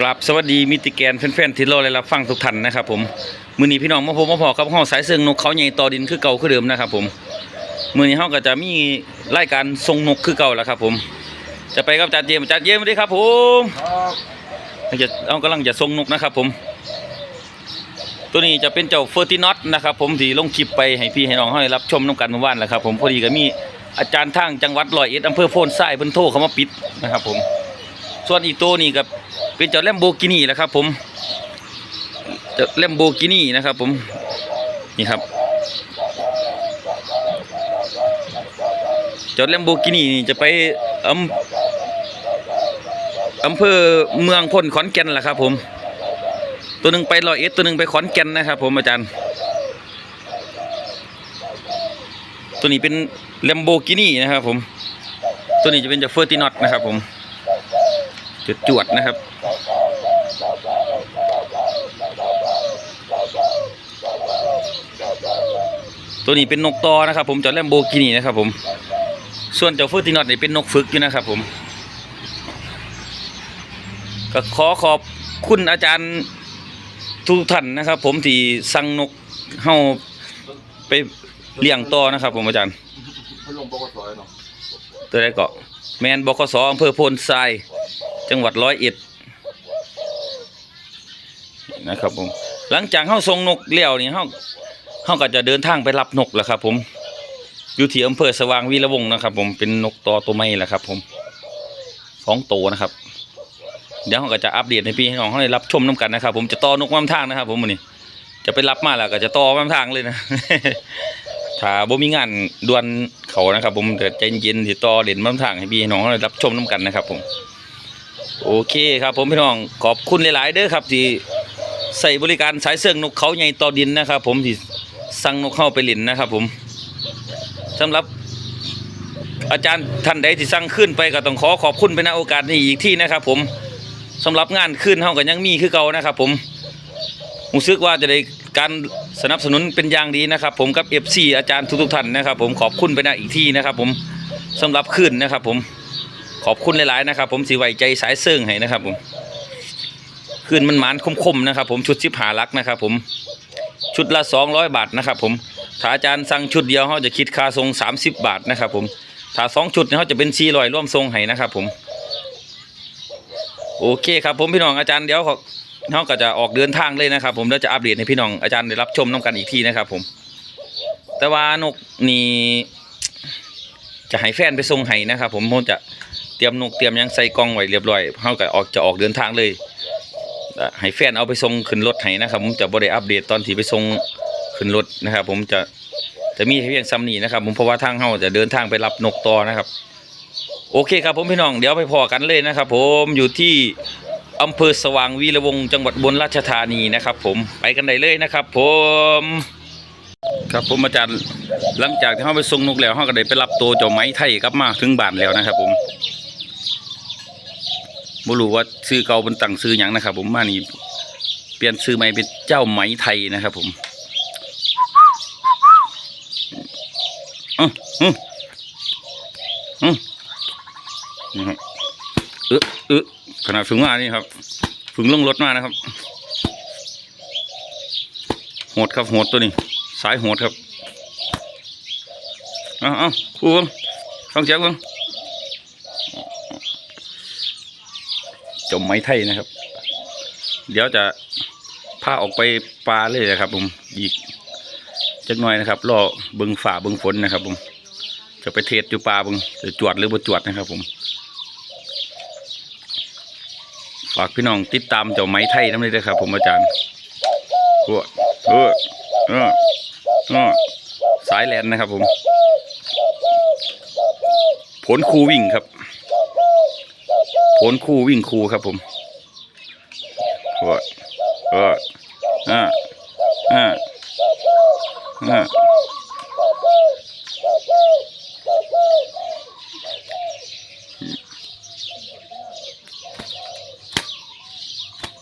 ครับสวัสดีมิติแกนแฟนๆที่รอและรับฟังทุกท่านนะครับผมมือนี้พี่น้องมาพบมาพอกับเฮาสายเสืองนกเขาใหญ่ต่อดินคือเก่าคือเดิมนะครับผมมือนี้เฮาก็จะมีรายการทรงนกคือเก่าแล้วครับผม จะไปกับอาจารย์เจมส์อาจารย์เจมส์สวัสดีครับผมเราจะเอากำลังจะทรงนกนะครับผม ตัวนี้จะเป็นเจ้าเฟอร์ตินอตนะครับผมที่ลงคลิปไปให้พี่ให้น้องให้รับชมน้ำกันเมื่อวานแหละครับผมพอดีก็มีอาจารย์ทางจังหวัดร้อยเอ็ดอำเภอโพนทรายเพิ่นโทรเขามาปิดนะครับผม ส่วนอีกตัวนี้ก็เป็นเจ้าแลมโบกินี่แหละครับ ผมเจ้าแลมโบกินี่นะครับ ผมนี่ครับเจ้าแลมโบกินี่นี่จะไปอำอำเภอเมืองพลขอนแก่นแหละครับ ผม ตัวหนึ่งไปร้อยเอ็ดตัวหนึ่งไปขอนแก่นนะครับ ผมอาจารย์ตัวนี้เป็นแลมโบกินี่นะครับผม ตัวนี้จะเป็นเจ้าเฟอร์ตินอตนะครับผม จุดจวดนะครับ ตัวนี้เป็นนกตอนะครับ ผมเจ้าแลมโบกินีนะครับ ผม ส่วนเจ้าเฟอร์ตินอตนี่เป็นนกฝึกอยู่นะครับ ผม ก็ขอขอบคุณอาจารย์ทุกท่านนะครับ ผมที่สั่งนกเฮาไปเลี้ยงต่อนะครับ ผมอาจารย์พัดลมปกติเนาะตัวใดเกาะแมนบกสอำเภอโพนทราย จังหวัดร้อยเอ็ดนะครับผมหลังจากเฮาส่งนกเลี้ยวนี่เฮาเฮาก็จะเดินทางไปรับนกแล้วครับผมอยู่ที่อำเภอสว่างวีระวงศ์นะครับ ผมเป็นนกตอตัวใหม่แหละครับ ผมสองตัวนะครับ เดี๋ยวเฮาก็จะอัปเดตให้พี่ให้น้องเฮาได้รับชมน้กันนะครับ ผมจะตอนกม้ามทางนะครับ ผมมื้อนี้จะไปรับมาแล้วก็จะตอม้ามทางเลยนะถ้าบ่มีงานด่วนเขานะครับ ผมเดี๋ยวใจเย็นๆสิต่อเด่นม้ามทางให้พี่ให้น้องเขาได้รับชมน้กันนะครับ ผม โอเคครับผมพี่น้องขอบคุณหลายๆเด้อครับที่ใส่บริการสายเสื่องนกเขาใหญ่ต่อดินนะครับ ผมที่สั่งนกเข้าไปเลินนะครับ ผมสำหรับอาจารย์ท่านใดที่สั่งขึ้นไปก็ต้องขอขอบคุณไปณโอกาสนี้อีกที่นะครับ ผมสำหรับงานขึ้นเฮาก็ยังมีคือเก่านะครับ ผมรู้สึกว่าจะได้การสนับสนุนเป็นอย่างดีนะครับ ผมกับ FC อาจารย์ทุกๆท่านนะครับ ผมขอบคุณไปณอีกที่นะครับ ผมสำหรับขึ้นนะครับ ผม อบคุณหลายๆนะครับ ผมสิไว้ใจสายเสื่องให้นะครับ ผมขึ้นมันหมานคมๆนะครับ ผมชุดสิบหาลักนะครับ ผมชุดละ 200 บาทนะครับ ผมถ้าอาจารย์สั่งชุดเดียวเขาจะคิดค่าทรง 30 บาทนะครับ ผมถ้าสองชุดเนี่ยเขาจะเป็น400ร่วมทรงให้นะครับ ผม โอเคครับ ผมพี่น้องอาจารย์เดี๋ยวเขาเขาก็จะออกเดินทางเลยนะครับ ผมแล้วจะอัปเดตให้พี่น้องอาจารย์ได้รับชมน้กันอีกทีนะครับ ผม แต่ว่านกนี่จะให้แฟนไปส่งให้นะครับ ผมผมจะ เตรียมนกเตรียมยังใส่กล่องไว้เรียบร้อยเขาก็ออกจะออกเดินทางเลยให้แฟนเอาไปส่งขึ้นรถให้นะครับผมจะบ่ได้อัปเดตตอนที่ไปส่งขึ้นรถนะครับ ผมจะจะมีเพียงซ้ำนี้นะครับ ผมเพราะว่าทางเขาจะเดินทางไปรับนกต่อนะครับ โอเคครับผมพี่น้องเดี๋ยวไปพอกันเลยนะครับ ผมอยู่ที่อำเภอสว่างวีระวงจังหวัดบนราชธานีนะครับ ผมไปกันได้เลยนะครับ ผมครับผมอาจารย์หลังจากที่เขาไปส่งนกแล้วเขาก็ได้ไปรับตัวเจ้าไม้ไทยกลับมาถึงบ้านแล้วนะครับ ผม บ่รู้ว่าซื้อเก่าเป็นตั้งซื้อหยังนะครับ ผมมานี่เปลี่ยนซื้อใหม่เป็นเจ้าไหมไทยนะครับ ผมอืออืออือนี่ครับเออเออขนาดฝึงมานี่ครับฝึงลงรถมานะครับโหดครับโหดตัวนี้ สายโหดครับ เอาเอาครูฟังเสียงเบัง จมไม้ไทยนะครับ เดี๋ยวจะพาออกไปปลาเลยนะครับ ผมอีกจักหน่อยนะครับรอเบิงฝ่าเบิงฝนนะครับ ผม จะไปเทศอยู่ปลาเบิงจะจวดหรือบ่จวดนะครับ ผมฝากพี่น้องติดตามเจ้าไม้ไทยน้ำเลยนะครับ ผมอาจารย์โอ้เออเออเออสายแลนนะครับ ผม ผลคูวิ่งครับ ผลคู่วิ่งคู่ครับผมโอ้เอออ่าอ่าอ่า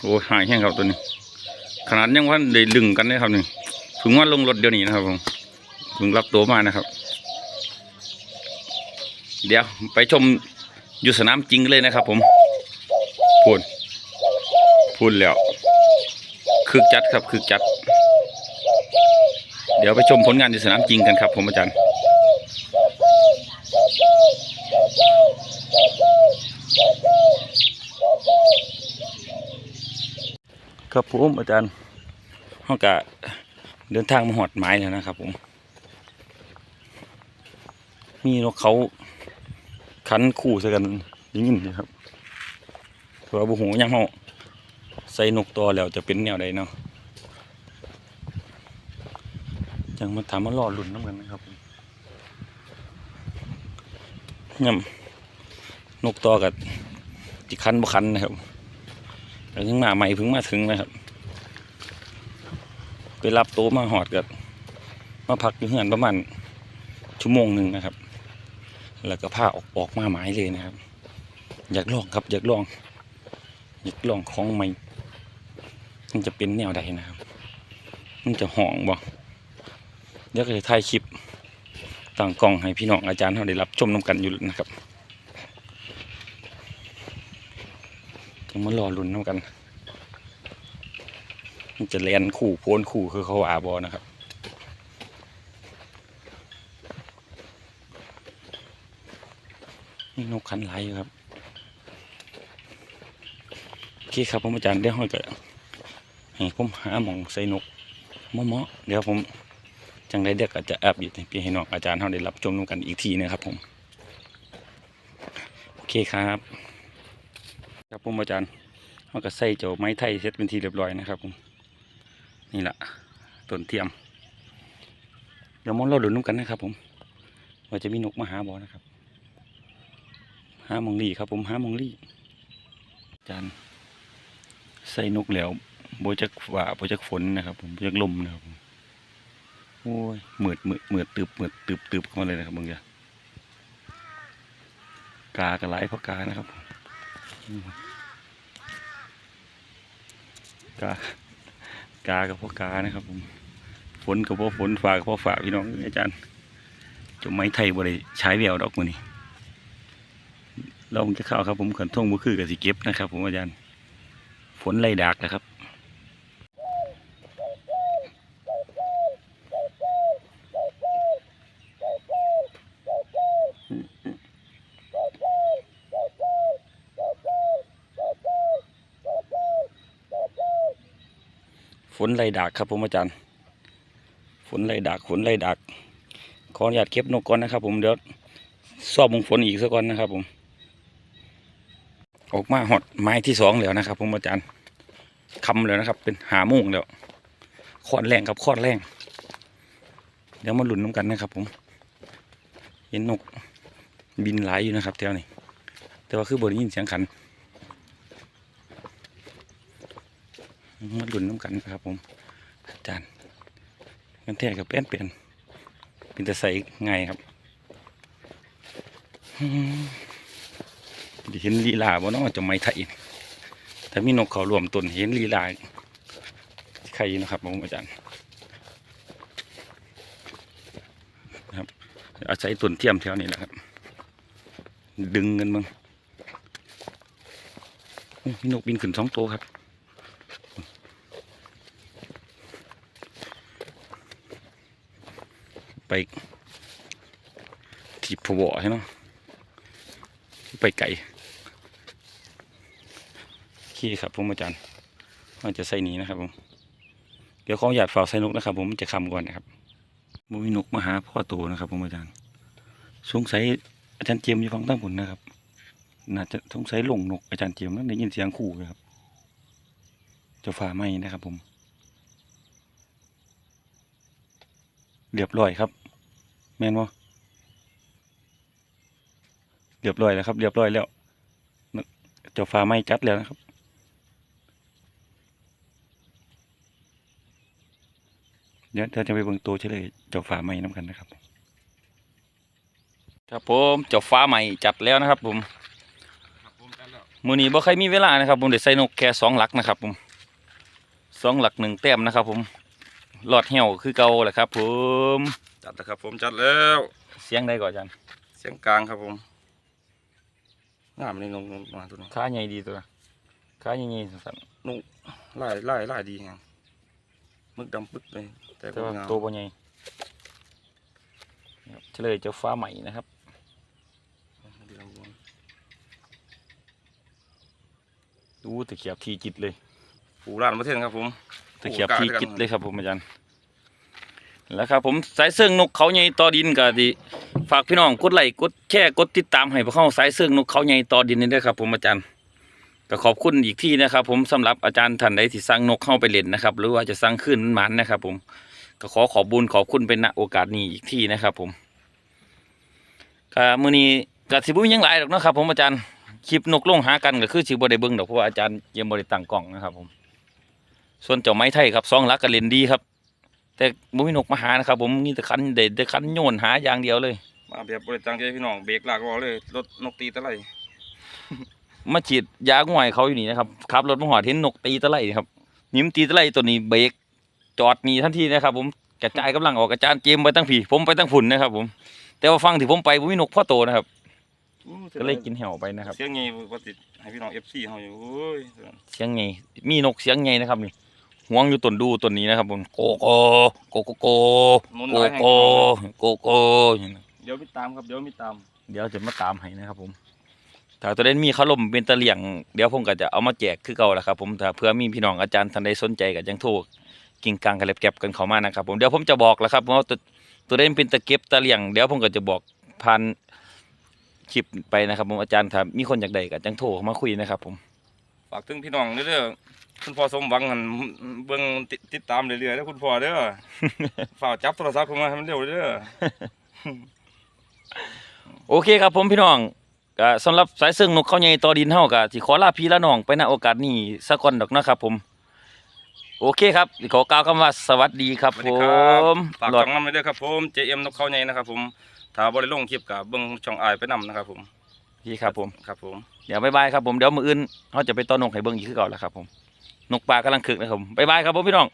โอ้หายแห้งครับตัวนี้ ขนาดยังว่าได้ลึงกันเลยครับนี่ถึงว่าลงรถเดี๋ยวนี้นะครับผมถึงรับตัวมานะครับ เดี๋ยวไปชม อยู่สนามจริงเลยนะครับ ผมพูนพูดแล้วคึกจัดครับคึกจัด เดี๋ยวไปชมผลงานในสนามจริงกันครับ ผมอาจารย์ครับผมอาจารย์เขากะเดินทางมาหอดไม้แล้วนะครับผม มีนกเขา ขันคู่ใส่กันอยิงนี่ครับเผื่อบุหูยังเขาใส่นกตัวแล้วจะเป็นแนวใดเนาะจังมาถามมาหล่อลุ่นน้ำกันนะครับย่ำนกตัวกับจิคันบ่คันนะครับแต่งมาใหม่เพิ่งมาถึงนะครับ ไปรับโต๊ะมาหอดกับมาพักอยู่เฮือนประมาณชั่วโมงหนึ่งนะครับ แล้วก็พาออกออกมาหมายเลยนะครับ อยากลองครับอยากลอง อยากลองของใหม่ มันจะเป็นแนวใดนะครับ มันจะห่องบ่เดี๋ยวก็จะถ่ายคลิปต่างกล้องให้พี่น้องอาจารย์เขาได้รับชมน้ำกันอยู่นะครับจะมารอลุ้นน้ำกัน มันจะแลนขู่โพนขู่คือเขาอาบอนะครับ นี่นกขันไหลอยู่ครับโอเคครับผมอาจารย์เดี๋ยวห้อยก็ให้ผมหาหมองใส่นกเหมาะเดี๋ยวผมจังได้เด็กอาจจะแอบอยู่ให้พี่ให้น้องอาจารย์เขาได้รับชมน้ำกันอีกทีนะครับผมโอเคครับครับผมอาจารย์เขาก็ใส่เจ้าไม้ไทยเสร็จเป็นทีเรียบร้อยนะครับผมนี่แหละต้นเทียมเดี๋ยวมองเราดูนุ่มกันนะครับผมว่าจะมีนกมาหาบอนะครับ หามองลี่ครับ ผมหามองลี่จารย์ใส่นกแล้วโบจักว่าโบจักฝนนะครับ ผมโบจักลมนะครับผมโอ้ยเหมือดเหมือดเหมือดตึบเหมือดตึบตึบเข้ามาเลยนะครับมึงจ้ะกากระไรเพราะกานะครับผมกากากับพ่อกานะครับผมฝนกับพ่อฝนฝากับพ่อฝาพี่น้องอาจารย์จะไม้ไทยบริใช้แววดอกมือนี้ เราคงจะเข้าครับผมขันท่องบุคือกับสิเก็บนะครับ ผมอาจารย์ฝนไล่ดากนะครับฝนไล่ดากครับผมอาจารย์ ฝนไล่ดากฝนไล่ดากขออนุญาตเก็บนกก่อนนะครับ ผมเดี๋ยวสอบมงฝนอีกสักก่อนนะครับผม ออกมาหอดไม้ที่สองแล้วนะครับผมอาจารย์คำแล้วนะครับ เป็นหาโมงแล้วคอดแรงครับคอดแรง เดี๋ยวมาหลุนน้ำกันนะครับ ผมเห็นนกบินหลายอยู่นะครับแถวนี้แต่ว่าคือบริยินเสียงขันมาหลุนน้ำกันนะครับ ผมอาจารย์กันแท้กับเปลี่ยนเปลี่ยนเป็นแต่ใส่ง่ายครับอืม เห็นลีลาบ่เนาะจะไม่ไทยนี่แต่มีนกเขารวมตนเห็นลีลาใครนะครับผมอาจารย์นะครับอาศัยต้นเทียมแถวนี้แหละครับ ดึงเงินมึงมีนกบินขึ้นสองตัวครับไปที่พวใช่เนาะไปไก่ คครับผมอาจารย์เราจะใส่หนีนะครับผมเดี๋ยวขออนุญาตฝากใส่นกนะครับ ผมจะคำก่อนนะครับมมีนกมาหาพ่อโตนะครับผมอาจารย์สงสัยอาจารย์เจียมอยู่ฟังตั้งผลนะครับน่าจะสงสัยหลงนกอาจารย์เจียมนั่นได้ยินเสียงขู่เลยครับเจะฝ่าไหมนะครับผม เรียบร้อยครับ แม่นบ่เรียบร้อยแล้วครับ เรียบร้อยแล้วเจ้าฟ้าไม่จัดแล้วนะครับ เดี๋ยวเราจะไปเบิ่งตัวเฉลยเจ้าฟ้าไม่น้ำกันนะครับ ครับผมเจ้าฟ้าใหม่จัดแล้วนะครับ ผมครับผมกันแล้วมือนี้บ่ใครมีเวลานะครับ ผมเดี๋ยวใส่นกแค่สองหลักนะครับ ผมสองหลักหนึ่งแต้มนะครับ ผมหลอดเหี่ยวคือเก่าแหละครับ ผมจัดแล้วครับ ผมจัดแล้ว เสียงได้ก่อนอาจารย์เสียงกลางครับผมงามเลยนงมาตัวนี้ขาใหญ่ดีตัวขาใหญ่ๆสั่นๆนุ่ไล่ไล่ไล่ดีไง มึกดำปึ๊กเลยแต่แต่ก็ว่างามตัวบ่ใหญ่ครับเฉลยเจ้าฟ้าใหม่นะครับดีลำบวนดูตะเขียบทีจิตเลยปูร้านประเทศครับผมตะเขียบทีจิตเลยครับผมอาจารย์แล้วครับผมสายเสื่องนกเขาใหญ่ต่อดินก็ดีฝากพี่น้องกดไลค์กดแชร์กดติดตามให้พวกเขาสายเสื่องนกเขาใหญ่ต่อดินนี่ด้วยครับผมอาจารย์ ก็ขอบคุณอีกที่นะครับ ผมสำหรับอาจารย์ท่านใดที่สั่งนกเข้าไปเล่นนะครับ หรือว่าจะสั่งขึ้นมันนะครับ ผมก็ขอขอบบุญขอบคุณเป็นณโอกาสนี้อีกที่นะครับ ผมก็มือนี้ก็สิบ่มีหยังหลายดอกนะครับ ผมอาจารย์คลิปนกลงหากันก็คือสิบ่ได้เบิ่งดอกเพราะว่าอาจารย์ยังบ่ได้ตั้งกล้องนะครับ ผม ส่วนเจ้าไม้ไทยครับสองหลักก็เล่นดีครับ แต่บ่มีนกมาหานะครับ ผมมีแต่คันเด็ดแต่คันโยนหาอย่างเดียวเลยมาแบบบริตังใจพี่น้องเบรกหลากรอเลยรถนกตีตะไล มาฉีดยาง่วยเขาอยู่นี่นะครับขับรถมาหอดเห็นนกตีตะไลครับนิ้มตีตะไลตัวนี้เบรกจอดหนีทันทีนะครับ ผมกระจายกำลังออกกระจานเกมไปตั้งผีผมไปตั้งฝุ่นนะครับ ผม แต่ว่าฟังที่ผมไปบ่มีนกพ่อโตนะครับก็เลยกินเหี่ยวไปนะครับเสียงไงว่าติดให้พี่น้องเอฟซีเขาอยู่โอ้ยเสียงไงมีนกเสียงไงนะครับนี่ห่วงอยู่ต้นดูต้นนี้นะครับผมโกโกโกโกโกนุ่นโกหลายแห่งโกโกโกอย่างนั้นเดี๋ยวมีตามครับเดี๋ยวมีตาม เดี๋ยวจะมาตามให้นะครับผม ถ้าตัวเล่นมีเขาล่มเป็นตะเลี่ยงเดี๋ยวผมก็จะเอามาแจกคือเก่าแหละครับผมถ้าเพื่อมีพี่น้องอาจารย์ท่านใดสนใจก็ยังโทรกิ่งกลางกันเล็บแก็บกันเขามานะครับผมเดี๋ยวผมจะบอกแล้วครับว่าตัวตัวเล่นเป็นตะเก็บตะเลี่ยงเดี๋ยวผมก็จะบอกผ่านคลิปไปนะครับ ผมอาจารย์ถ้ามีคนอยากได้ก็จังโทรเข้ามาคุยนะครับ ผมฝากถึงพี่น้องเด้อคุณพ่อสมหวังหันเบิ่งติดติดตามเรื่อยๆแล้วคุณพ่อเด้อฝากจับโทรศัพท์เข้ามาให้มันเร็วเด้อโอเคครับผมพี่น้อง ก็สำหรับสายเสื่องนกเขาใหญ่ต่อดินเฮาก็สิขอลาพี่ละน้องไปณโอกาสนี้สักก่อนดอกนะครับผม โอเคครับขอกล่าวคำว่าสวัสดีครับสวัสผดีครับมฝากหลอด ช่องนำไปด้วยครับผม JM นกเขาใหญ่นะครับผมถ้าบ่ได้ลงคลิปกับเบิ่งช่องอายไปนำนะครับผมพี่ครับผม ครับผม เดี๋ยวบายบายครับผม เดี๋ยวมืออื่นเขาจะไปต้อนนกให้เบิ้งอีกคือเก่าแล้วครับผม นกปลากำลังคึกนะครับผมบายบายครับผมพี่น้อง